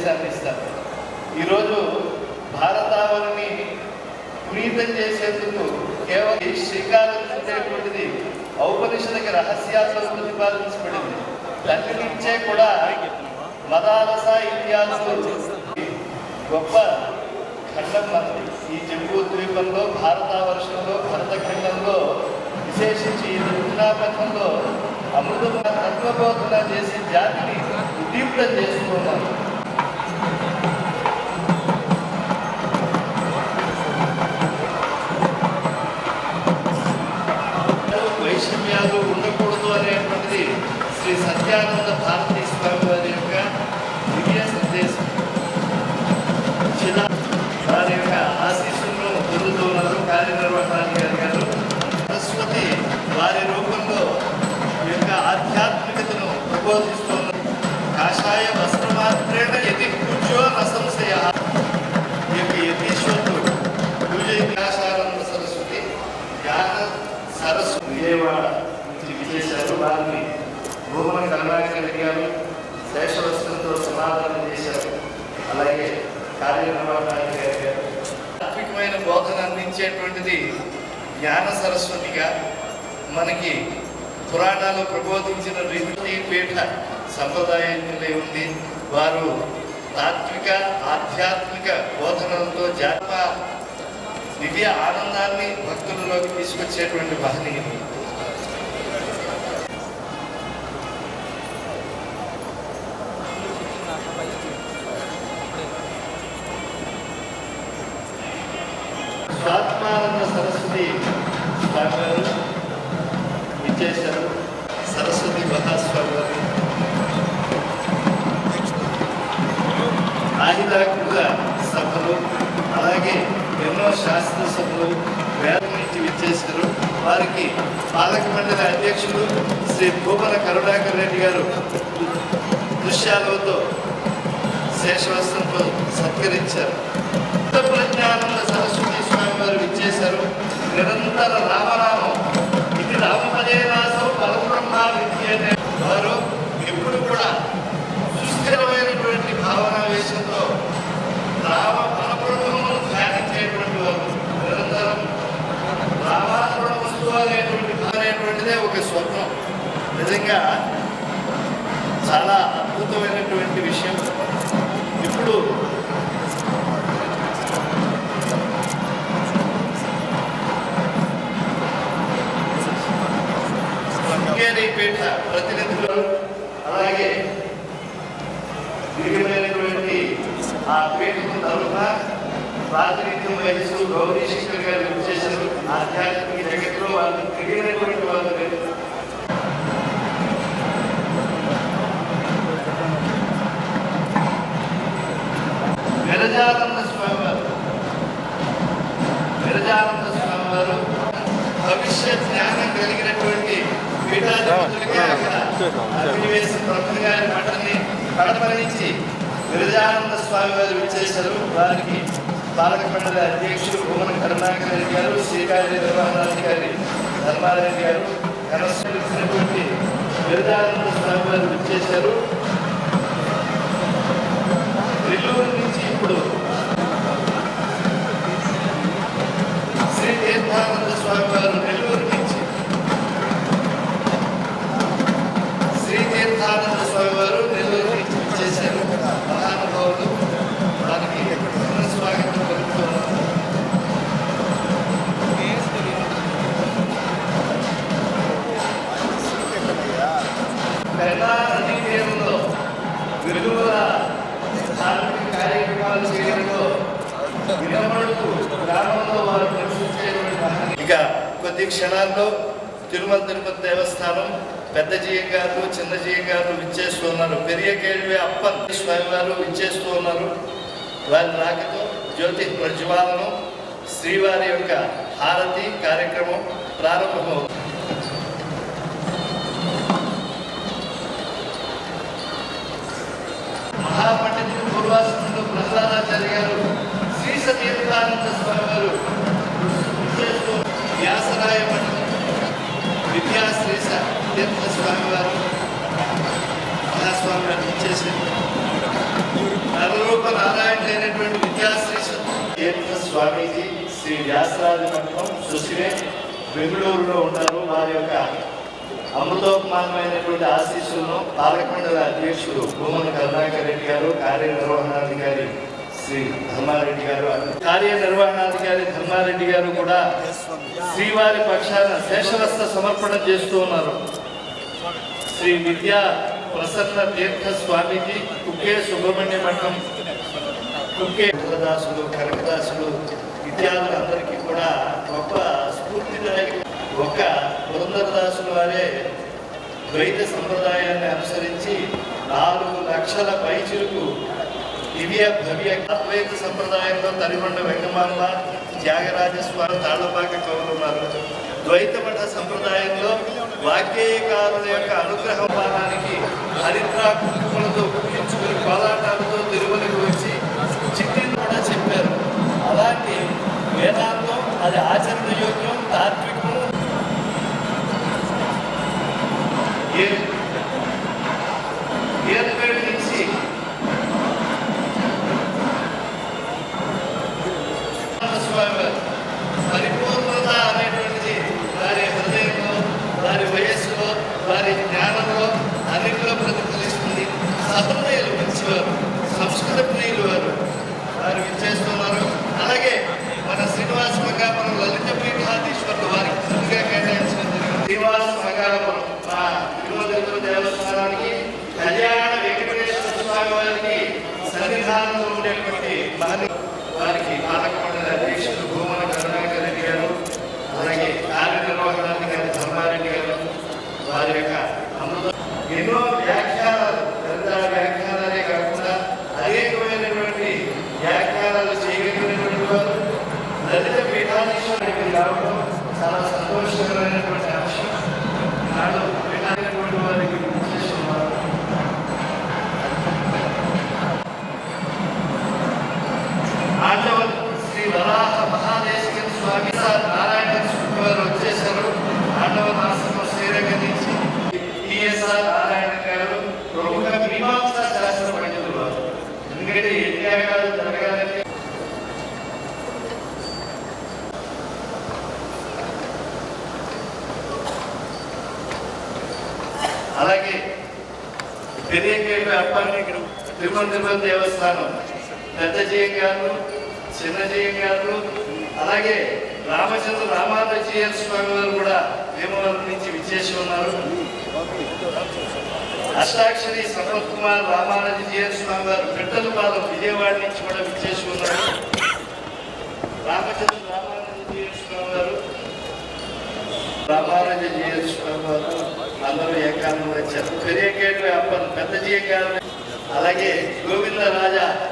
సందేశాన్ని ఇస్తారు ఈరోజు భారతావనిని పునీతం చేసేందుకు కేవలం ఈ శ్రీకారం చుట్టేటువంటిది ఔపనిషదిక రహస్యాల్లో ప్రతిపాదించబడింది. తల్లి నుంచే కూడా మదాలస ఇతిహాసం గొప్ప ఖండం మనది. ఈ జంబూ ద్వీపంలో భారతావర్షంలో భరతఖండంలో విశేషించి ఈ దక్షిణాపథంలో అమృత తత్వబోధన చేసే జాతిని ఉద్దీప్తం చేసుకున్నారు వారి యొక్క ఆశీస్సులను పొందుతూ కార్యనిర్వహణాధికారి సరస్వతి వారి రూపంలో యొక్క ఆధ్యాత్మికతను ప్రబోధిస్తున్నారు కాషాయ వస్త్రమాత్రేణ యతి పూజ్యో నసంశయ. యొక్క యతీశ్వరుడు పూజ సరస్వతి జ్ఞాన సరస్సు విజయవాడ నుంచి విజేశారు వారిని భూమన కరుణాకర్ గారు శేషవస్త్రంతో సమాధానం చేశారు అలాగే కార్యనిర్వహణాధికారి ఆత్మికమైన బోధన అందించేటువంటిది జ్ఞాన సరస్వతిగా మనకి పురాణాలు ప్రబోధించిన రీతి పీఠ సంప్రదాయంలో ఉంది. వారు తాత్విక ఆధ్యాత్మిక బోధనలతో జాతీయ దివ్య ఆనందాన్ని భక్తులలోకి తీసుకొచ్చేటువంటి మహనీయులు. సరస్వతి స్వామి విచ్చేశారు. సరస్వతి మహాస్వామి గారు ఆహితాకృత సభలు అలాగే ఎన్నో శాస్త్ర సభలు వేద నుంచి విచ్చేశారు. వారికి పాలక మండలి అధ్యక్షులు శ్రీ భూమన కరుణాకర్ రెడ్డి గారు దృశ్యాలతో శేషవస్త్రంతో సత్కరించారు ప్రజ్ఞానంద సరస్వతి స్వామి వారు విచ్చేశారు నిరంతర రామనామం. ఇది రామపదేనాసం పరబ్రహ్మ విద్య అనే వారు ఎప్పుడు కూడా సుస్థిరమైనటువంటి భావనావేశంతో రామ పరబ్రహ్మను ధ్యానించేటువంటి వారు. నిరంతరం రామార్పణ వస్తువు అనేటువంటి అనేటువంటిదే ఒక స్వప్నం. నిజంగా చాలా అద్భుతమైనటువంటి విషయం. ఇప్పుడు పీఠ ప్రతినిధులు అలాగే దివ్యమైనటువంటి ఆ పేటకు తరఫున ప్రాతినిధ్యం వహిస్తూ గౌరీ శంకర్ గారు విచ్చేశారు ఆధ్యాత్మిక జగత్తులో వాళ్ళు తెలియనటువంటి వాళ్ళు విరజానంద స్వామి వారు విరజానంద స్వామి వారు భవిష్య జ్ఞానం కలిగినటువంటి పీఠాధిపతులుగా అక్కడ గారి మఠాన్ని కడప నుంచి గిరిజానంద స్వామి వారు విచ్చేశారు వారికి పాలక మండలి అధ్యక్షులు భూమన కరుణాకర్ రెడ్డి గారు శ్రీకారి నిర్వహణాధికారి ధర్మారెడ్డి గారు కనసినటువంటి గిరిజానంద స్వామి వారు విచ్చేశారు నెల్లూరు వెలుగుల ధార్మిక కార్యక్రమాలు చేయడంలో వినబడుతూ గ్రామంలో వారు ప్రశ్నించేటువంటి ఇక కొద్ది క్షణాల్లో తిరుమల తిరుపతి దేవస్థానం పెద్ద జీయ గారు చిన్న జీయ గారు విచ్చేస్తూ ఉన్నారు. పెరియ కేడివి అప్పన్ స్వామి వారు విచ్చేస్తూ ఉన్నారు. వారి రాకతో జ్యోతి ప్రజ్వాలను శ్రీవారి యొక్క హారతి కార్యక్రమం ప్రారంభమవుతుంది. పూర్వాశ్రమంలో ప్రహ్లాదాచార్య గారు శ్రీ సతీర్థానంద స్వామి వారు వ్యాసరాయ మఠం విద్యాశ్రీ సతీర్థ స్వామి వారు మహాస్వామి వారు ఇచ్చేసి నారాయణ అయినటువంటి విద్యాశ్రీ తీర్థ స్వామీజీ శ్రీ వ్యాసరాజ మఠం సుశివే బెంగళూరులో ఉంటారు వారి యొక్క అమృతోపమానమైనటువంటి ఆశీస్సులను పాలకమండల అధ్యక్షుడు భూమన కరుణాకర్ రెడ్డి గారు కార్యనిర్వహణాధికారి శ్రీ ధర్మారెడ్డి గారు కార్యనిర్వహణాధికారి ధర్మారెడ్డి గారు కూడా శ్రీవారి పక్షాన శేషవస్త్ర సమర్పణ చేస్తూ ఉన్నారు. శ్రీ విద్యా ప్రసన్న తీర్థ స్వామికి కుక్కే సుబ్రహ్మణ్య మఠం కుక్కే దాసులు కనకదాసులు విద్యార్థులందరికీ కూడా గొప్ప స్ఫూర్తిదాయక. ఒక పురంధరదాసుల వారే ద్వైత సంప్రదాయాన్ని అనుసరించి నాలుగు లక్షల పైచులకు దివ్య భవ్య అద్వైత సంప్రదాయంలో తరిమండ వెంగమాంబ త్యాగరాజస్వామి తాళ్ళపాక కవులు ఉన్నారు. ద్వైత మఠ సంప్రదాయంలో వాగ్గేయకారుల యొక్క అనుగ్రహ పాదానికి హరిద్రా కుటుంబాలతో పూజించుకుని కోలాటాలతో తిరుమలకు వచ్చి చిట్టిని కూడా చెప్పారు. అలాంటి వేదాంతం అది ఆచరణ యోగ్యం తాత్వికము ఏ- ఏర్పేట నుంచి స్వామి వారు. పరిపూర్ణత అనేటువంటిది వారి హృదయంలో వారి వయస్సులో వారి జ్ఞానంలో అన్నింటిలో ప్రతిఫలిస్తుంది సహృదయులు మంచివారు సంస్కృత ప్రియులు వారు వారు విచ్చేస్తున్నారు అలాగే మన శ్రీనివాస మగాపురం లలిత పీఠాధీశ్వరులు వారికి ముందుగా కేటాయించడం జరిగింది శ్రీనివాస మగాపురం మా తిరుమల దేవస్థానానికి కళ్యాణ వెంకటేశ్వర స్వామి వారికి సన్నిధానంలో ఉండేటువంటి మహని వారికి పాలక మండలి అధ్యక్షులు భూమన కరుణాకర్ రెడ్డి గారు అలాగే కార్యనిర్వహణాధికారి ధర్మారెడ్డి గారు వారి యొక్క అమృత ఎన్నో వ్యాఖ్యానాలు పెద్ద వ్యాఖ్యానాలే కాకుండా అనేకమైనటువంటి వ్యాఖ్యానాలు చేయగలిగినటువంటి వారు లలిత పీఠాధీశ్వరుడికి రావడం చాలా సంతోషకరమైనటువంటి అంశం నాడు పీఠాధిపతి వారికి చేస్తున్నారు ఆండవన్ శ్రీ వరాహ మహాదేశిక స్వామి సార్ నారాయణ స్వామి వారు వచ్చేసారు ఆండవన్ ఆశ్రమం శ్రీరంగ నుంచి టిఎస్ఆర్ నారాయణ గారు ప్రముఖ మీమాంసా శాస్త్ర పండితులు వారు ఎందుకంటే యజ్ఞాగాలు జరగాలంటే అలాగే పెరియకేళ్ళు అప్పని తిరుమల తిరుమల దేవస్థానం. పెద్ద గారు చిన్న గారు అలాగే రామచంద్ర రామానుజీయర్ స్వామి వారు కూడా భీమవరం నుంచి విచ్చేసి ఉన్నారు. అష్టాక్షరి సంపత్ కుమార్ రామానుజీయర్ స్వామి వారు పెద్దలపాలెం విజయవాడ నుంచి కూడా విచ్చేసి ఉన్నారు. రామచంద్ర రామానుజీయర్ స్వామి వారు రామానుజీయర్ స్వామి వారు అందరూ ఏకాలంలో వచ్చారు పెరియకేళ్ళు అప్పన్ పెద్ద జయం అలాగే గోవింద రాజా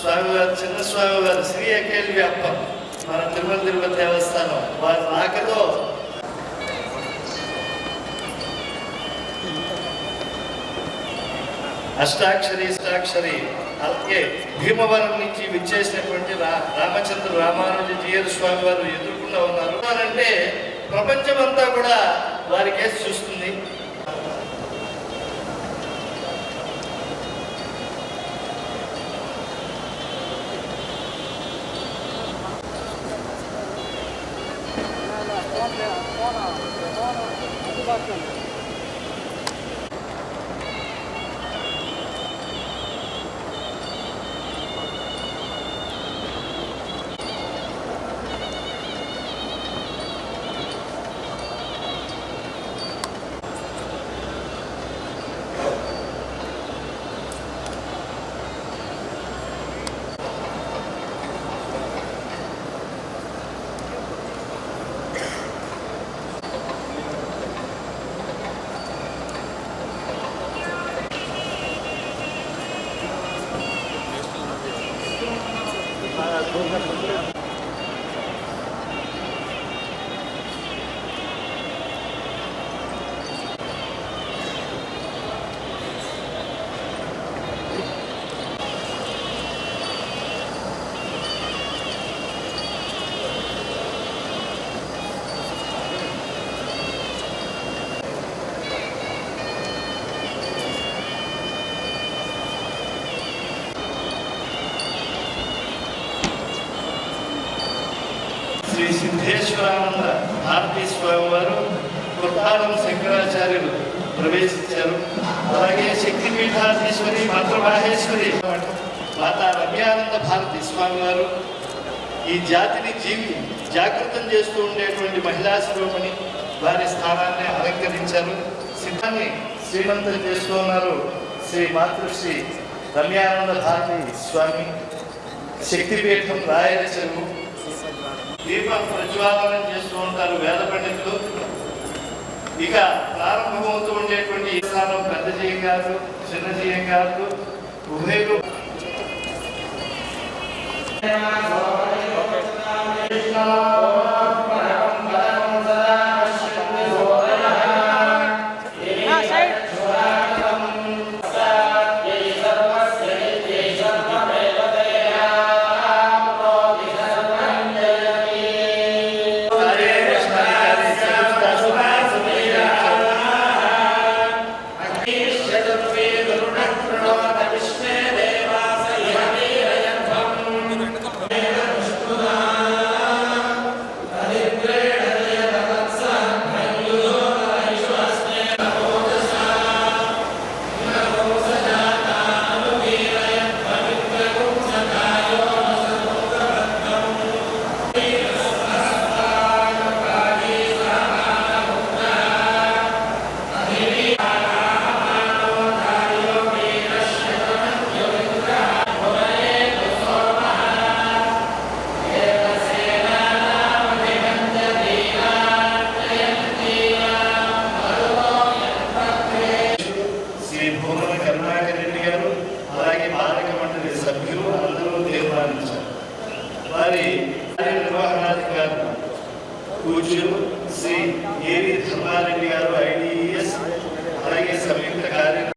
స్వామివారు చిన్న స్వామివారు శ్రీ అకేల్వి అప్ప. మన తిరుమల తిరుపతి దేవస్థానం. వారి రాకతో అష్టాక్షరి అష్టాక్షరి అలాగే భీమవరం నుంచి విచ్చేసినటువంటి రామచంద్ర రామానుజ జీయర్ స్వామి వారు ఎదుర్కొంటూ ఉన్నారు. అంటే ప్రపంచమంతా కూడా వారి కేసు చూస్తుంది こちら。శ్రీ సిద్ధేశ్వరానంద భారతీ స్వామి వారు శంకరాచార్యులు ప్రవేశించారు. అలాగే శక్తిపీఠాధీశ్వరి మాతృమాహేశ్వరి మాతా రమ్యానంద భారతి స్వామి వారు ఈ జాతిని జీవి జాగృతం చేస్తూ ఉండేటువంటి మహిళా శిరోమణి వారి స్థానాన్ని అలంకరించారు. సిద్ధాన్ని శ్రీమంతం చేస్తూ ఉన్నారు శ్రీ మాతృశ్రీ రమ్యానంద భారతి స్వామి. శక్తిపీఠం రాయల చెరువు. దీపం ప్రజ్వాలనం చేస్తూ ఉంటారు వేద పండితులు ఇక ప్రారంభమవుతూ ఉండేటువంటి ఈ స్థానం పెద్ద జీయం గారు చిన్న జీయం గారు ఉభయలు హరే